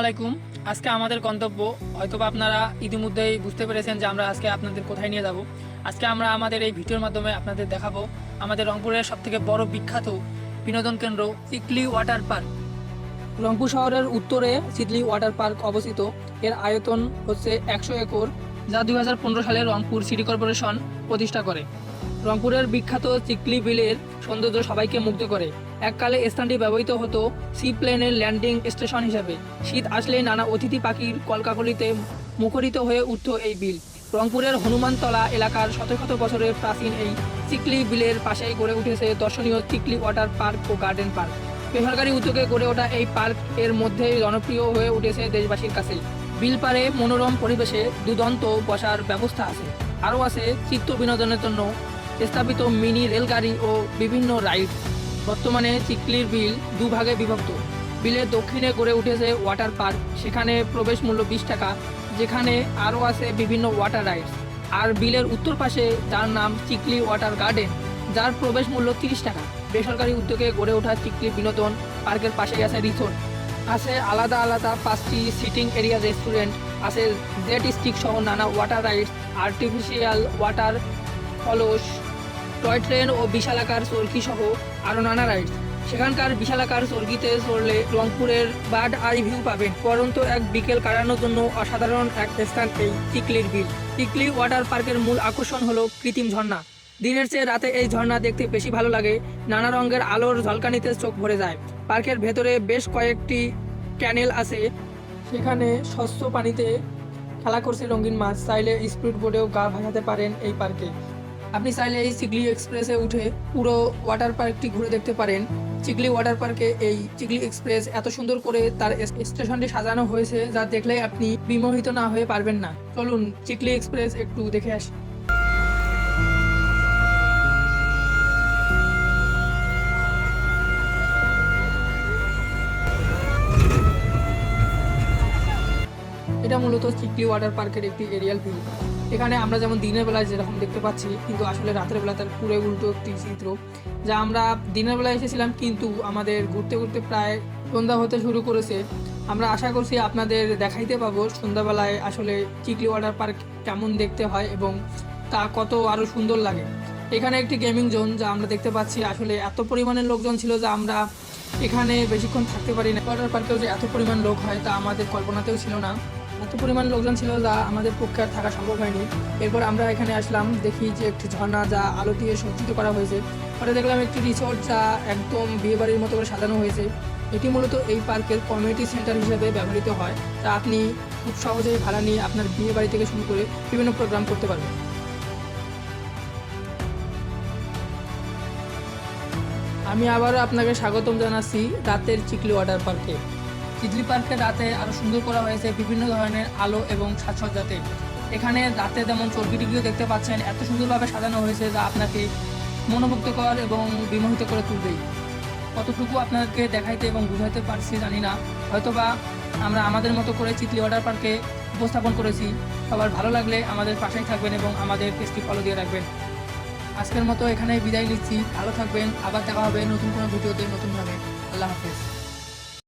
আলাইকুম। আজকে আমাদের গন্তব্য, হয়তোবা আপনারা ইতিমধ্যেই বুঝতে পেরেছেন যে আমরা আজকে আপনাদের কোথায় নিয়ে যাব। আজকে আমরা আমাদের এই ভিডিওর মাধ্যমে আপনাদের দেখাবো আমাদের রংপুরের সবথেকে বড় বিখ্যাত বিনোদন কেন্দ্র চিকলি ওয়াটার পার্ক। রংপুর শহরের উত্তরে চিকলি ওয়াটার পার্ক অবস্থিত। এর আয়তন হচ্ছে একশো একর, যা দুই হাজার পনেরো সালে রংপুর সিটি কর্পোরেশন প্রতিষ্ঠা করে। রংপুরের বিখ্যাত চিকলি বিলের সৌন্দর্য সবাইকে মুগ্ধ করে। এককালে স্থানটি ব্যবহৃত হতো সি প্লেনের ল্যান্ডিং স্টেশন হিসেবে। শীত আসলেই নানা অতিথি পাখির কলকাকলিতে মুখরিত হয়ে উঠত এই বিল। রংপুরের হনুমানতলা এলাকার শত শত বছরের প্রাচীন এই চিকলি বিলের পাশেই গড়ে উঠেছে দর্শনীয় চিকলি ওয়াটার পার্ক ও গার্ডেন পার্ক। বেসরকারি উদ্যোগে গড়ে ওঠা এই পার্কের মধ্যে জনপ্রিয় হয়ে উঠেছে দেশবাসীর কাছে। বিল পারে মনোরম পরিবেশে দুদন্ত বসার ব্যবস্থা আছে। আরও আছে চিত্ত বিনোদনের জন্য স্থাপিত মিনি রেলগাড়ি ও বিভিন্ন রাইড। বর্তমানে চিকলির বিল দুভাগে বিভক্ত। বিলের দক্ষিণে গড়ে উঠেছে ওয়াটার পার্ক সেখানে প্রবেশ মূল্য বিশ টাকা, যেখানে আরও আছে বিভিন্ন ওয়াটার রাইডস আর বিলের উত্তর পাশে যার নাম চিকলি ওয়াটার গার্ডেন যার প্রবেশ মূল্য তিরিশ টাকা। বেসরকারি উদ্যোগে গড়ে ওঠা চিকলি বিনোদন পার্কের পাশেই আছে রিসোর্ট। আছে আলাদা আলাদা পাঁচটি সিটিং এরিয়া রেস্টুরেন্ট আছে জেট স্টিক সহ নানা water rides artificial waterfalls toy train ও বিশালাকার চরকি সহ আরও নানা রাইডস সেখানকার বিশালাকার চরকিতে চড়লে রংপুরের বার্ড আই ভিউ পাবেন, পরন্ত এক বিকেল কাটানোর জন্য অসাধারণ এক স্থান এই টিকলির বিল টিকলি ওয়াটার পার্কের মূল আকর্ষণ হলো কৃত্রিম ঝর্ণা। দিনের চেয়ে রাতে এই ঝর্ণা দেখতে বেশি ভালো লাগে, নানা রঙের আলোর ঝলকানিতে চোখ ভরে যায়। পার্কের ভেতরে বেশ কয়েকটি ক্যানেল আছে, সেখানে স্বচ্ছ পানিতে খেলা করছে রঙিন মাছ। চাইলে স্পিড বোর্ডেও গা ভাসাতে পারেন এই পার্কে। আপনি চাইলে এই চিকলি এক্সপ্রেসে উঠে পুরো ওয়াটার পার্কটি ঘুরে দেখতে পারেন। চিকলি ওয়াটার পার্কে এই চিকলি এক্সপ্রেস এত সুন্দর করে তার স্টেশনটি সাজানো হয়েছে যা দেখলে আপনি বিমোহিত না হয়ে পারবেন না। চলুন চিকলি এক্সপ্রেস একটু দেখে আসি। এটা মূলত চিকলি ওয়াটার পার্কের একটি এরিয়াল ভিউ। এখানে আমরা যেমন দিনের বেলায় যেরকম দেখতে পাচ্ছি, কিন্তু আসলে রাতের বেলা তার পুরো উল্টো একটি চিত্র। যা আমরা দিনের বেলায় এসেছিলাম, কিন্তু আমাদের ঘুরতে ঘুরতে প্রায় সন্ধ্যা হতে শুরু করেছে। আমরা আশা করছি আপনাদের দেখাইতে পাবো সন্ধ্যাবেলায় আসলে চিকলি ওয়াটার পার্ক কেমন দেখতে হয় এবং তা কত আরও সুন্দর লাগে। এখানে একটি গেমিং জোন যা আমরা দেখতে পাচ্ছি, আসলে এত পরিমাণের লোকজন ছিল যা আমরা এখানে বেশিক্ষণ থাকতে পারি না। ওয়াটার পার্কেও যে এত পরিমাণ লোক হয় তা আমাদের কল্পনাতেও ছিল না। এত পরিমাণ লোকজন ছিল যা আমাদের পক্ষে আর থাকা সম্ভব হয়নি। এরপর আমরা এখানে আসলাম, দেখি যে একটি ঝর্ণা যা আলো দিয়ে সজ্জিত করা হয়েছে। পরে দেখলাম একটি রিসোর্ট যা একদম বিয়েবাড়ির মতো করে সাজানো হয়েছে। এটি মূলত এই পার্কের কমিউনিটি সেন্টার হিসেবে ব্যবহৃত হয় তা আপনি খুব সহজেই ভাড়া নিয়ে আপনার বিয়ে বাড়ি থেকে শুরু করে বিভিন্ন প্রোগ্রাম করতে পারবেন। আমি আবারও আপনাকে স্বাগতম জানাচ্ছি রাতের চিকলি ওয়াটার পার্কে চিকলি পার্কে রাতে আরও সুন্দর করা হয়েছে বিভিন্ন ধরনের আলো এবং সাজসজ্জাতে। এখানে রাতে যেমন চর্কিটিকিও দেখতে পাচ্ছেন, এত সুন্দরভাবে সাজানো হয়েছে যা আপনাকে মনোমুগ্ধকর এবং বিমোহিত করে তুলবেই কতটুকু আপনাকে দেখাইতে এবং বুঝাইতে পারছি জানি না। হয়তোবা আমরা আমাদের মতো করে চিতলি ওয়াটার পার্কে উপস্থাপন করেছি। সবার ভালো লাগলে আমাদের পাশেই থাকবেন এবং আমাদের পেজটি ফলো দিয়ে রাখবেন। আজকের মতো এখানে বিদায় নিচ্ছি। ভালো থাকবেন। আবার দেখা হবে নতুন কোনো ভিডিওতে নতুনভাবে। আল্লাহ হাফেজ।